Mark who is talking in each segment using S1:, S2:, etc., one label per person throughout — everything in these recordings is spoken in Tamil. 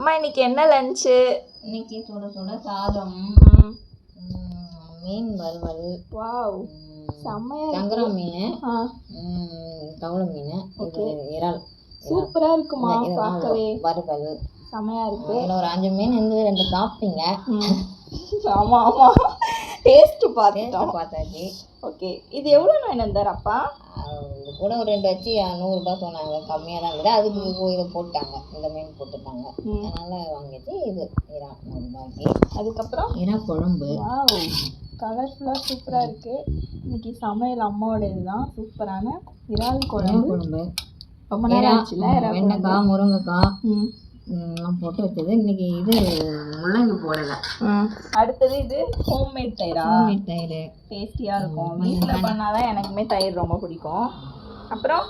S1: அம்மா இன்னைக்கு என்ன லஞ்சு
S2: இன்னைக்கு சுட சுட சாதம். மீன் வறுவல்.
S1: வாவ். செம்மையா
S2: சங்கரா மீன். தவளை மீன். இது இறால்.
S1: சூப்பரா இருக்குமா பார்க்கவே?
S2: வறுவல்.
S1: செம்மையா இருக்கு.
S2: ஒரு அஞ்சு மீன் இருந்து ரெண்டு சாப்பிட்டீங்க.
S1: ஆமா ஆமா. டேஸ்ட்
S2: டேஸ்ட் பார்த்தாச்சு.
S1: ஓகே. இது எவ்வளோ
S2: அஹ் இது கூட ஒரு ரெண்டு வச்சு நூறுரூபா சொன்னாங்க. கம்மியாக தான் இருந்தது அதுக்கு இதை போட்டாங்க. இந்த மீன் போட்டுட்டாங்க. அதனால் வாங்கிட்டு இது இறா நூறுரூபாய்க்கு
S1: அதுக்கப்புறம்?
S2: இறா குழம்பு.
S1: கலர்ஃபுல்லாக சூப்பராக இருக்கு. இன்னைக்கு சமையல் அம்மாவோட இதுதான் சூப்பரான இறால்
S2: இறா
S1: குழம்பு
S2: குழம்பு.
S1: ரொம்ப நேரம் ஆச்சுல
S2: வெண்டைக்காய் முருங்கைக்காய். எல்லாம் போட்டு வச்சது. இன்னைக்கு இது முள்ளங்கி போடலை.
S1: அடுத்தது இது ஹோம்மேட் தயிரா?
S2: தயிர்.
S1: டேஸ்டியாக இருக்கும். வீட்டில் பண்ணாதான் எனக்குமே தயிர் ரொம்ப பிடிக்கும். அப்புறம்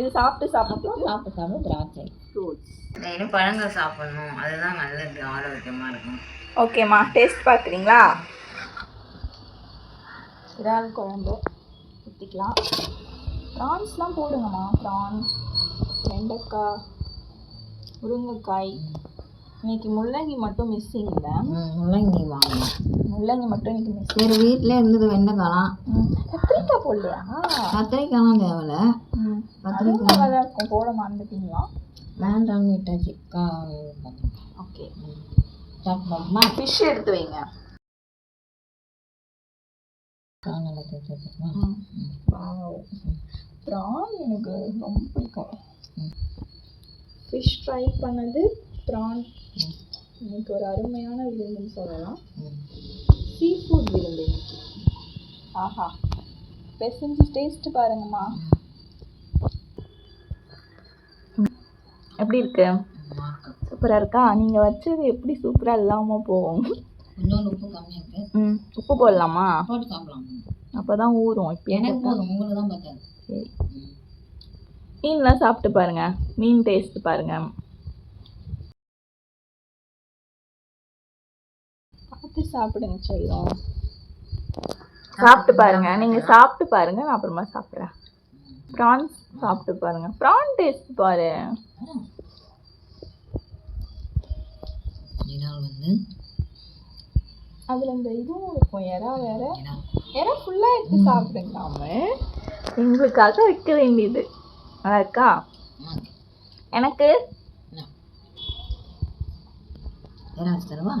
S1: இது சாப்பிட்டு சாப்பிட்டு
S2: சாப்பிட்டு சாப்பிட்டு திராட்சை
S1: ஃப்ரூட்ஸ்
S2: டெய்லி பழங்கள் சாப்பிடணும். அதுதான் நல்லது. ஆரோக்கியமாக இருக்கும்
S1: ஓகேம்மா டேஸ்ட் பார்க்குறீங்களா? இறால் குழம்பு. ஊற்றிக்கலாம் ப்ரான்ஸ்லாம் போடுங்கம்மா. ப்ரான் வெண்டைக்காய் முருங்கைக்காய். இன்னைக்கு முள்ளங்கி மட்டும் மிஸ்ஸிங் இல்லை.
S2: முள்ளங்கி வாங்கணும்.
S1: முள்ளங்கி மட்டும் இன்னைக்கு மிஸ்
S2: சரி வீட்டில் இருந்தது வெண்டைக்காலாம்.
S1: கத்திரிக்காய் போடலையா?
S2: கத்திரிக்காய்லாம் தேவையில்ல. கத்திரிக்காய்.
S1: இருக்கும் போட மறந்துட்டீங்களா?
S2: வேண்டாம்னு விட்டாச்சு.
S1: ஓகே. ஃபிஷ் எடுத்து வைங்க. ப்ரான் எனக்கு ரொம்ப பிடிக்கும். ஃபிஷ் ஃப்ரை பண்ணது ப்ரான் இன்னைக்கு ஒரு அருமையான விருந்துன்னு சொல்லலாம். சீ ஃபுட் விருந்து. ஆஹா. பெசஞ்சு டேஸ்ட் பாருங்கம்மா. எப்படி இருக்கு? சூப்பராக இருக்கா? நீங்கள் வச்சது எப்படி சூப்பராக இல்லாமல் போகும்? ம் உப்பு போடலாமா? அப்போ தான் ஊறும். இப்போ
S2: எனக்கு
S1: சரி. மீன்லாம் சாப்பிட்டு பாருங்க. மீன் டேஸ்ட் பாருங்க. பார்த்து சாப்பிடுங்க சொல்லும் சாப்பிட்டு பாருங்க. நீங்க சாப்பிட்டு பாருங்க. நான் அப்புறமா சாப்பிட்றேன். ப்ரான்ஸ் சாப்பிட்டு பாருங்க. ப்ரான் டேஸ்ட் பாரு. அதுல இந்த இதுவும் இருக்கும். இறா வேற.
S2: இறால்
S1: இறா ஃபுல்லா எடுத்து சாப்பிடுங்களாம எங்களுக்காக வைக்க வேண்டியது. நல்லா இருக்கா? எனக்கு?
S2: தரவா?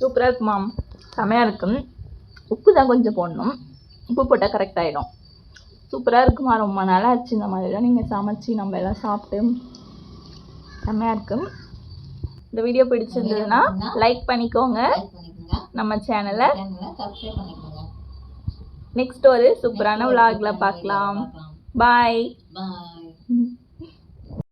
S1: சூப்பராக இருக்குமாம் செமையாக இருக்கும் உப்பு தான் கொஞ்சம் போடணும். உப்பு போட்டால் கரெக்ட் ஆகிடும் சூப்பராக இருக்குமா? ரொம்ப நாளாக ஆச்சு இந்த மாதிரிலாம் நீங்கள் சமைச்சு நம்ம எல்லாம் சாப்பிட்டு. செம்மையாக இருக்கும் இந்த வீடியோ பிடிச்சிருந்ததுன்னா
S2: லைக் பண்ணிக்கோங்க.
S1: நம்ம சேனலை
S2: சேனலை சப்ஸ்கிரைப் பண்ணிக்கோங்க
S1: நெக்ஸ்ட் ஒரு சூப்பரான விலாகில் பார்க்கலாம். பாய்
S2: பாய்